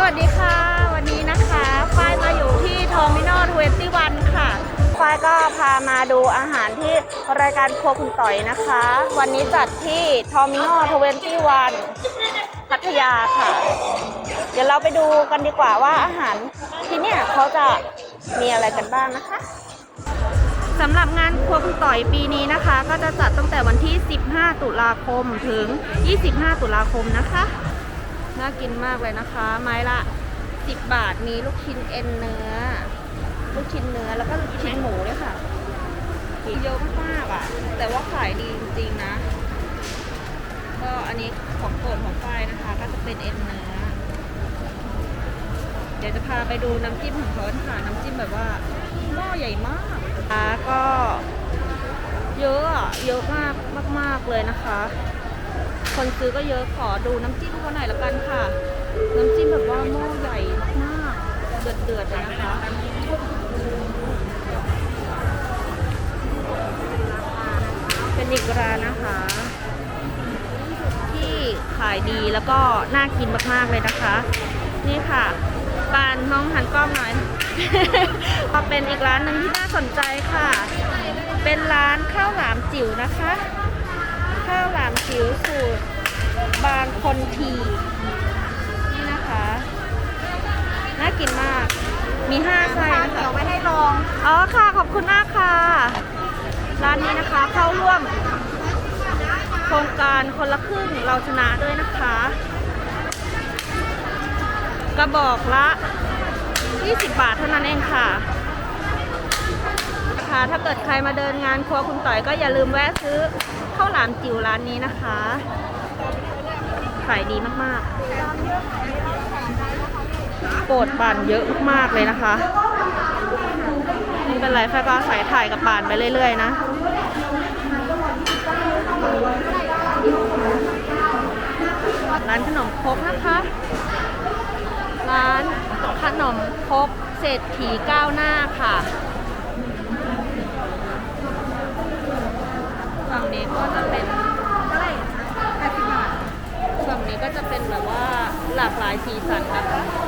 สวัสดีค่ะ วันนี้นะคะฝ้ายมาอยู่ที่ทอมินอล21ค่ะฝ้ายก็พามาดูอาหารที่รายการครัวคุณต่อยนะคะ วันนี้จัดที่ทอมินอล21พัทยาค่ะ เดี๋ยวเราไปดูกันดีกว่าว่าอาหารที่เนี่ยเขาจะมีอะไรกันบ้างนะคะสำหรับงานครัวคุณต่อยปีนี้นะคะ ก็จะจัดตั้งแต่วันที่ 15 ตุลาคมถึง 25 ตุลาคมนะคะ น่ากินมากเลยนะคะ ไม้ละ 10 บาทมีลูกชิ้นเอ็นเนื้อ ลูกชิ้นเนื้อแล้วก็ลูกชิ้นหมูด้วยค่ะเยอะมากๆอะ แต่ว่าขายดีจริงๆนะ ก็อันนี้ของโปรดของฝ้ายนะคะ ก็จะเป็นเอ็นเนื้อ เดี๋ยวจะพาไปดูน้ำจิ้มของเขาค่ะ น้ำจิ้มแบบว่าหม้อใหญ่มากอ่าก็เยอะอะเยอะมากมาก ๆ เลยนะคะ คนซื้อก็เยอะขอดูน้ำจิ้มเขาหน่อยละกันค่ะ น้ำจิ้มแบบว่าหม้อใหญ่มากเดือดเดือดๆเลยนะคะเป็นอีกร้านนะคะ ที่ขายดีแล้วก็น่ากินมากๆเลยนะคะ นี่ค่ะปานน้องหันกล้องหน่อยก็เป็นอีกร้านหนึ่งที่น่าสนใจค่ะ เป็นร้านข้าวหลามจิ๋วนะคะ ข้าวหลามจิ๋วสูตร บางคนทีนี่นะคะน่ากินมาก มีห้าไส้นะคะเดี๋ยวไว้ให้ลอง อ๋อค่ะขอบคุณมากค่ะ ร้านนี้นะคะเข้าร่วม โครงการคนละครึ่งเราชนะด้วยนะคะ กระบอกละ 20 บาทเท่านั้นเองค่ะ นะคะถ้าเกิดใครมาเดินงานครัวคุณต่อยก็อย่าลืมแวะซื้อ ข้าวหลามจิ๋วร้านนี้นะคะ ขายดีมากๆโปรดปานเยอะมากๆเลยนะคะไม่เป็นไรแค่ก็ใส่ถ่ายกับปานไปเรื่อยๆนะร้านขนมครกนะคะ ร้านขนมครกเศรษฐีก้าวหน้าค่ะ ฝั่งนี้ก็จะเป็น เท่าไหร่คะ80บาท ฝั่งนี้ก็จะเป็นแบบว่า หลากหลายสีสันนะคะ